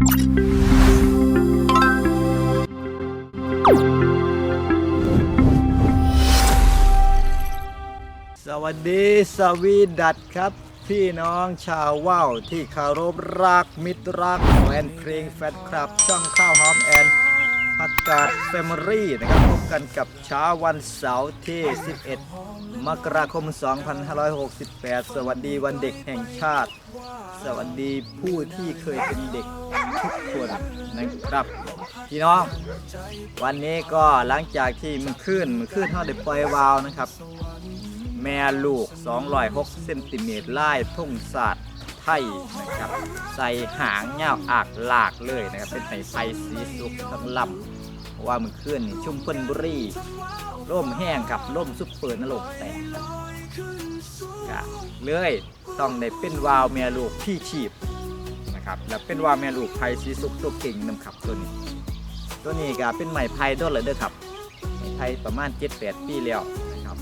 สวัสดีสวีดัตครับ พี่น้องชาวว่าวที่คารพรักมิตรรักแฟนเพลงแฟนคลับ ช่องข้าวหอมแอน ผักกาดแฟมิลี่นะครับพบกันกับเช้าวันเสาร์ที่ 11 มกราคม 2568 สวัสดีวันเด็กแห่งชาติ สวัสดีผู้ที่เคยเป็นเด็กทุกคนนะครับพี่น้อง วันนี้ก็หลังจากที่มันขึ้นมันขึ้นเท่าได้ปล่อยวาวนะครับ แม่ลูก 206เซนติเมตรไลายทุ่งศาสตร์ไทยนะครับ ใส่หางเงาวอากหลากเลยนะครับ เป็นไผ่ไผ่สีสุกทั้งลำ ว่ามันขึ้นนี่ชุ่มเพิ่นบุรีร่มแห้งครับร่มซุปเปอร์นรกแตกกะเลยต้องได้เป็นวาวแม่ลูกพี่ชีพนะครับแล้วเป็นวาวแม่ลูกไผ่สีสุกตัวเก่งนำขับตัวนี้ ตัวนี้ก็เป็นไม้ไผ่ต้นเลยเด้อครับไม้ไผ่ประมาณ7-8ปีแล้วนะครับ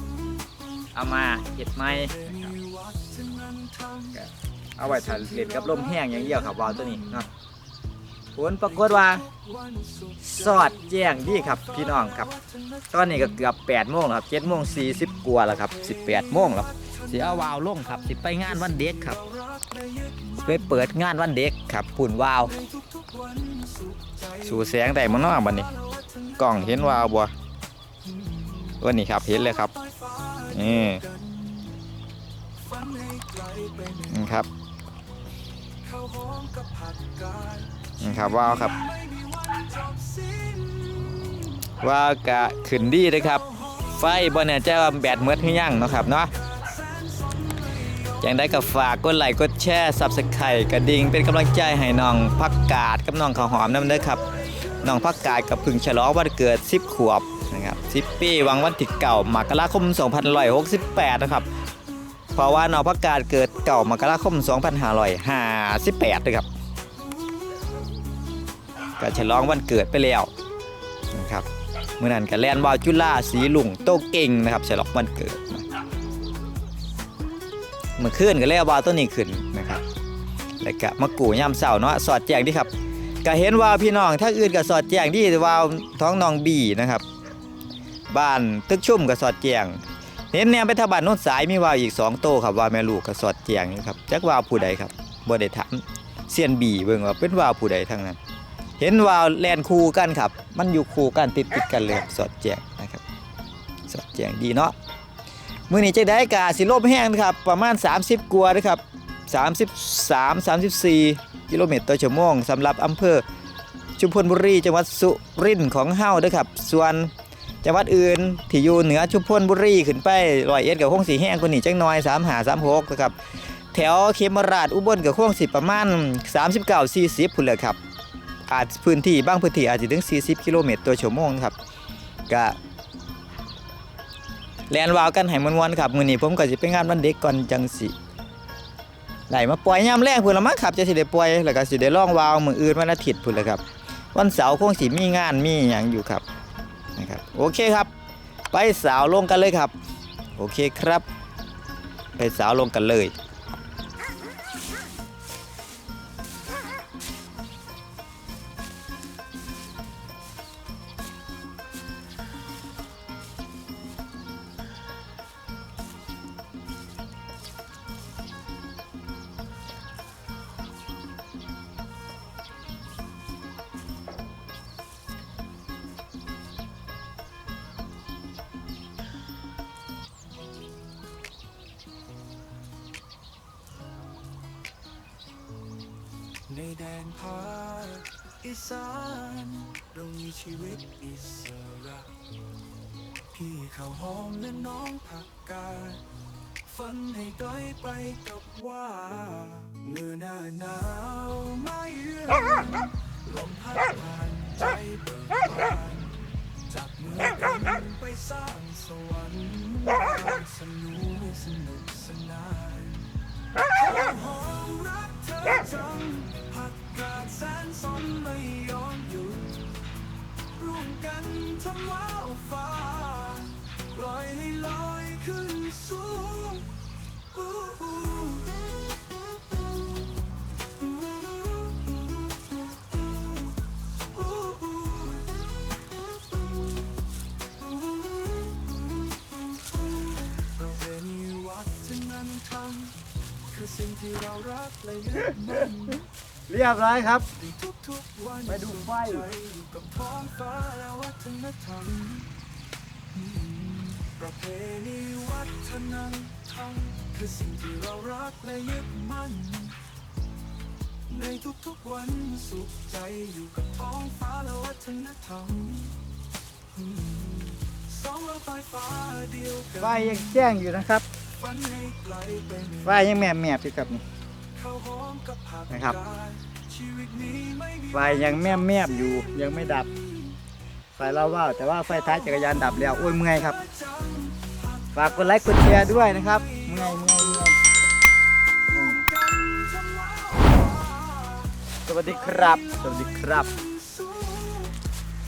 เอามาเห็ดไม้นะครับเอาไว้ถ้ายเล่นกับลมแห้งอย่างเดียวครับวาวตัวนี้เนาะ ผลปรากฏว่า สอดแจ้งดีครับพี่น้องครับ ตอนนี้ก็เกือบ8โมงแล้วครับ7โมง40กว่าแล้วครับ18โมงแล้วสิเอาวาวลงครับสิไปงานวันเด็กครับไปเปิดงานวันเด็กครับปุ่นวาวสู่แสงได้มันน้อบัดนี้กล้องเห็นวาวบ่วันนี้ครับเห็นเลยครับนี่นี่ครับ นี่ครับว้าวครับว้าวกะขึ้นดีเลยครับ ไฟบนเนี่ยจะว่าแบตเมืดให้ยั่งนะครับเนาะอย่างได้ก็ฝากกดไลค์กดแชร์ซับสไครต์กระดิ่งเป็นกำลังใจให้น้องพักกาดกับน้องข้าวหอมน้ำเด้อครับน้องพักกาดกับพึ่งฉลองวันเกิด 10 ขวบนะครับ10 ปีวังวันที่เก่ามกราคม2568 นะครับ เพราะว่าน้องพักกาดเกิดเก่ามกราคม 2558นะครับ ก็ฉลองวันเกิดไปแล้วนะครับเมื่อนั้นก็แลนบาวจุฬาสีลุงโตเก่งนะครับฉลองวันเกิดเมื่อคืนก็แล้วบาวต้นนี้ขึ้นนะครับแล้วก็มากูยามเสาเนาะสอดแจงดีครับก็เห็นว่าพี่น้องถ้าอื่นก็สอดแจงที่ว่าท้องน้องบีนะครับ บ้านตึกชุ่มก็สอดแจงเห็นแนวไปทบานโน้นสายมีวาวอีกสองโตครับว่าแม่ลูกก็สอดแจงอยู่ครับจักวาวผู้ใดครับบ่ได้ถามเซียนบีเบิ่งว่าเป็นวาวผู้ใดทั้งนั้น เห็นวาวแลนคู่กันครับ มันอยู่คู่กันติดติดกันเลยสอดแจงนะครับ สอดแจงดีเนาะมื้อนี้จังได้กาสิลมแห้งนะครับ ประมาณ 30 กัวนะครับ33 34 กิโลเมตรต่อชั่วโมงสำหรับอำเภอชุมพลบุรีจังหวัดสุรินทร์ของเฮาด้ครับ ส่วนจังหวัดอื่นที่อยู่เหนือชุมพลบุรีขึ้นไปร้อยเอ็ดกับคงสีแห้งคนนี้จังน้อย3 5 3 6นะครับ แถวเขมราชอุบลกับคงสิประมาณ 39 40พุ่นเลยครับ อาจพื้นที่บางพื้นที่อาจจะถึง 40 กิโลเมตรต่อชั่วโมงครับก็แลนวาวกันให้มวนๆครับมื้อนี้ผมก็สิไปงานวันเด็กก่อนจังสิได้มาปล่อยยามแรงพุ่นละมั้งครับจะสิได้ปล่อยแล้วก็สิได้ลองวาวมื้ออื่นวันอาทิตย์พุ่นละครับ วันเสาร์คงสิมีงานมีหยังอยู่ครับนะครับโอเคครับ ไปสาวลงกันเลยครับ โอเคครับ ไปสาวลงกันเลย ในแดนภาคอีสานเรามีชีวิตอิสระพี่ข้าวหอมและน้องผักกาดฝันให้ไกลไปกับว่าเมื่อหน้าหนาวม่เยือนลมพัดผ่านใจเบิกบานจับมือกันไปสร้างสวรรค์สนุกสนุกสนานข้าวหอมรักเธอจัง สนไม่ยอมหยุดร่วมกันทำว้าวฟ้าปล่อยให้ลอยขึ้นสูงเราเป็นวัฒนธรรมคือสิ่งที่เรารักและยึดมั่น เรียบร้อยครับ ไปดูไฟประเพณีวัฒนธรรมคือสิ่งที่เรารักและยึดมั่น ในทุกๆวันสุขใจอยู่กับท้องฟ้าและวัฒนธรรมสองเราไฟฟ้าเดียวกันไฟยังแจ้งอยู่นะครับ ไฟยังแหมบแมบอยู่ครับนี่ ข้าวหอมกับผักนะครับกาดชีวิตนี้ไม่มีไฟยังแมบแมบๆอยู่ยังไม่ดับ ไฟเราว่าวแต่ว่าไฟท้ายจักรยานดับแล้วโอ้ยเมื่อยครับ ฝากกดไลค์กดแชร์ด้วยนะครับเมื่อยเมื่อยเมื่อยอืมสวัสดีครับ สวัสดีครับ